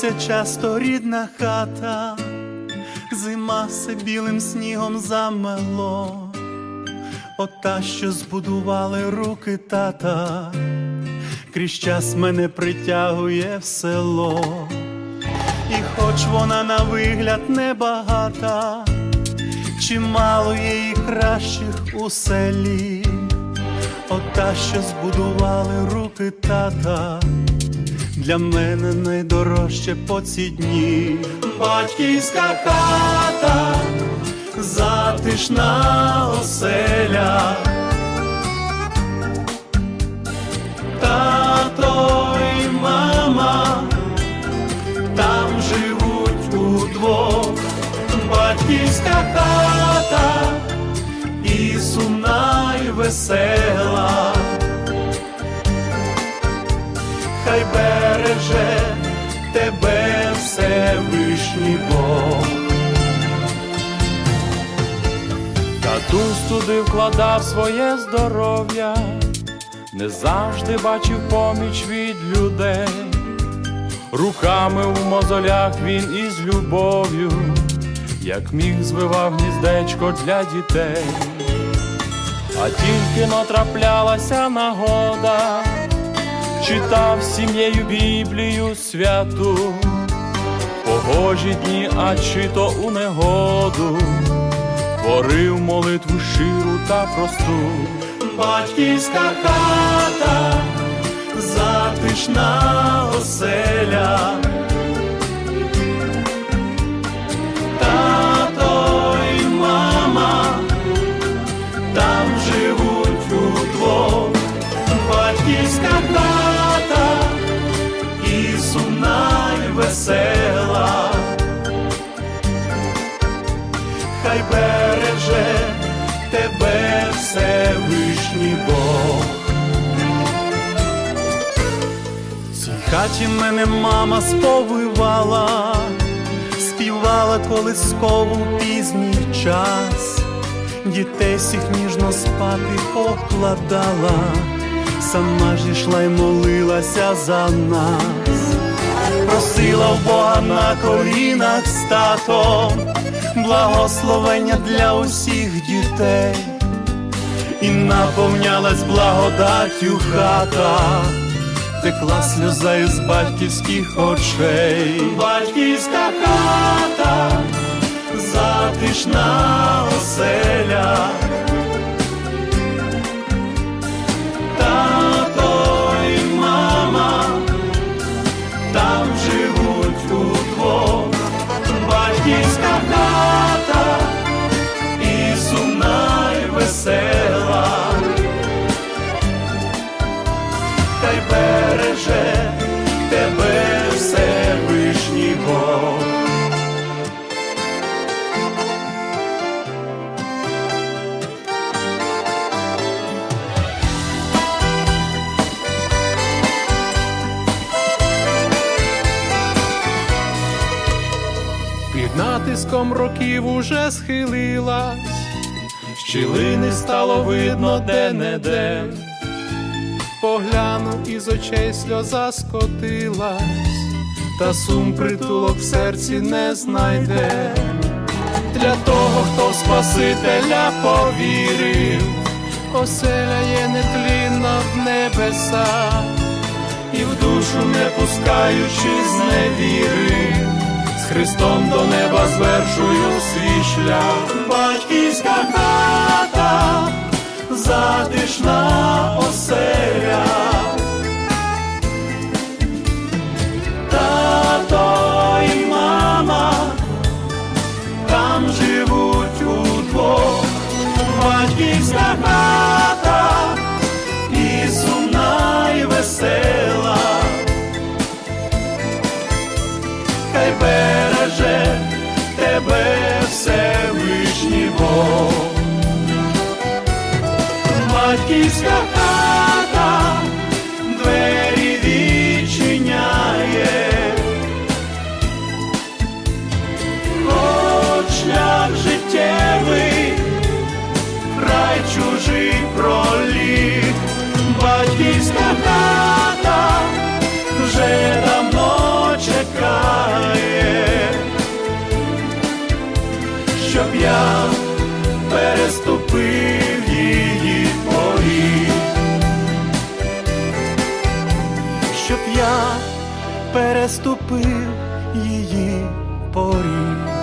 ще часто рідна хата, зима все білим снігом замело, ота, що збудували руки тата, крізь час мене притягує в село, і хоч вона на вигляд небагата, чимало і кращих у селі, ота, що збудували руки тата для мене найдорожче по ці дні. Батьківська хата, затишна оселя. Тато і мама там живуть удвох. Батьківська хата і сумна, і весела хай Всевишній Бог. Татусь туди вкладав своє здоров'я, не завжди бачив поміч від людей, руками в мозолях він із любов'ю, як міг звивав гніздечко для дітей, а тільки натраплялася нагода, читав сім'єю Біблію святу, погожі дні, а чи то у негоду творив молитву щиру та просту. Батьківська хата, затишна оселя. Всевишній Бог. В цій хаті мене мама сповивала, співала колискову пізній час, дітей всіх ніжно спати покладала, сама ж ішла й молилася за нас, просила в Бога на колінах з татом благословення для усіх дітей, і наповнялась благодаттю хата, текла сльоза із батьківських очей. Батьківська хата, затишна оселя. Там живуть удвох батьківська хата Всевишній Бог. Під натиском років уже схилилась, щілини стало видно де-не-де, поглянув із очей сльоза скотилась, та сум притулок в серці не знайде. Для того, хто в Спасителя повірив, оселя є нетлінна в небесах, і в душу не пускаючи зневіри. З Христом до неба звершую свій шлях. Батьківська хата, затишна оселя. Хай береже тебе Всевишній Бог. Батьківська хата двері відчиняє, хоч шлях життєвий, край чужий щоб я переступив її поріг, щоб я переступив її поріг.